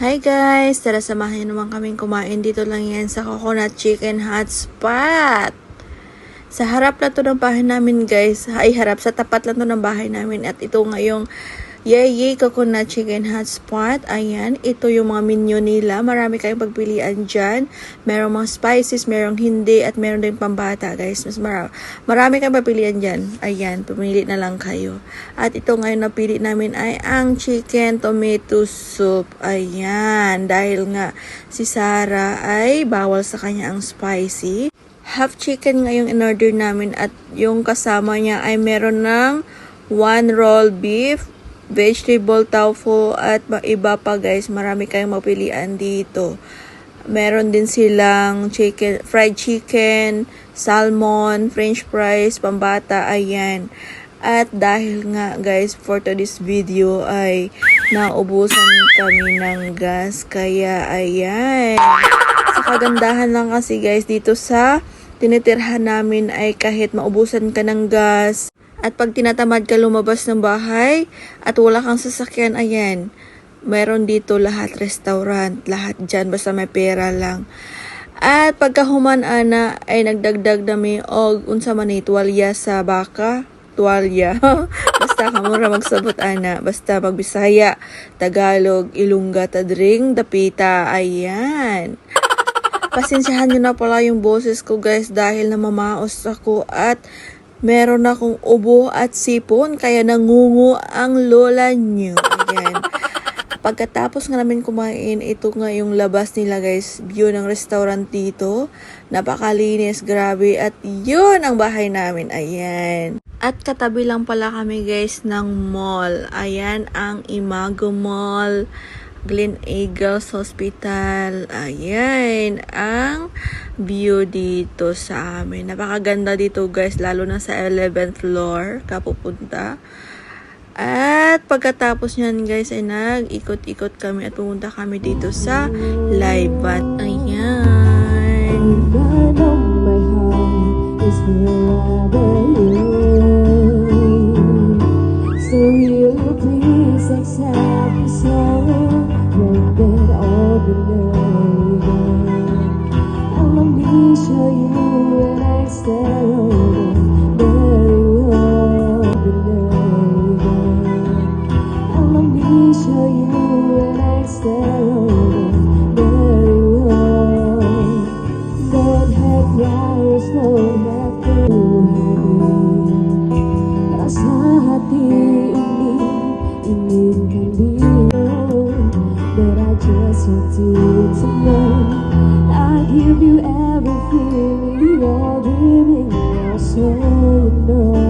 Hi guys! Tara samahan niyo naman kaming kumain dito lang yan sa Coconut Chicken Hotspot. Sa harap na to ng bahay namin guys. Ay harap, sa tapat lang to ng bahay namin. At ito nga yung Yay Yay Coconut Chicken Hotspot. Ayan, ito yung mga menu nila. Marami kayong pagpilian dyan. Merong mga spices, merong hindi, at meron din pambata guys. Mas mara- marami kayong pagpilian dyan. Ayan, pumili na lang kayo. At ito ngayon napili namin ay ang chicken tomato soup. Ayan, dahil nga si Sarah ay bawal sa kanya ang spicy. Half chicken nga yung in-order namin at yung kasama niya ay meron ng one roll beef, vegetable tofu at iba pa guys. Marami kayong mapilian dito. Meron din silang chicken, fried chicken, salmon, french fries, pambata, ayan. At dahil nga guys, for today's video ay naubusan kami ng gas. Kaya ayan. Sa kagandahan lang kasi guys dito sa tinitirhan namin ay kahit maubusan ka ng gas at pag tinatamad ka lumabas ng bahay at wala kang sasakyan, ayan, meron dito lahat restaurant, lahat dyan, basta may pera lang. At pagkahuman ana ay nagdagdag nami og unsa man ni tuwalya sa baka, tuwalya. basta kamura magsabot ana, basta magbisaya, Tagalog, Ilongga, Tadring, Dapita, ayan. Pasensyahan nyo na pala yung boses ko guys dahil namamaos ako at meron akong ubo at sipon kaya nangungu ang lola nyo. Ayan. Pagkatapos nga namin kumain, ito nga yung labas nila guys. View ng restaurant dito. Napakalinis, grabe. At yun ang bahay namin. Ayan. At katabi lang pala kami guys ng mall. Ayan ang Imago Mall. Glen Eagles Hospital. Ayan, ang view dito sa amin. Napakaganda dito guys, lalo na sa 11th floor kapupunta. At pagkatapos niyan guys ay nag-ikot-ikot kami at pumunta kami dito sa Laibat. Ayan. I'll Rasa hati ini inginkan I give you everything You're giving your soul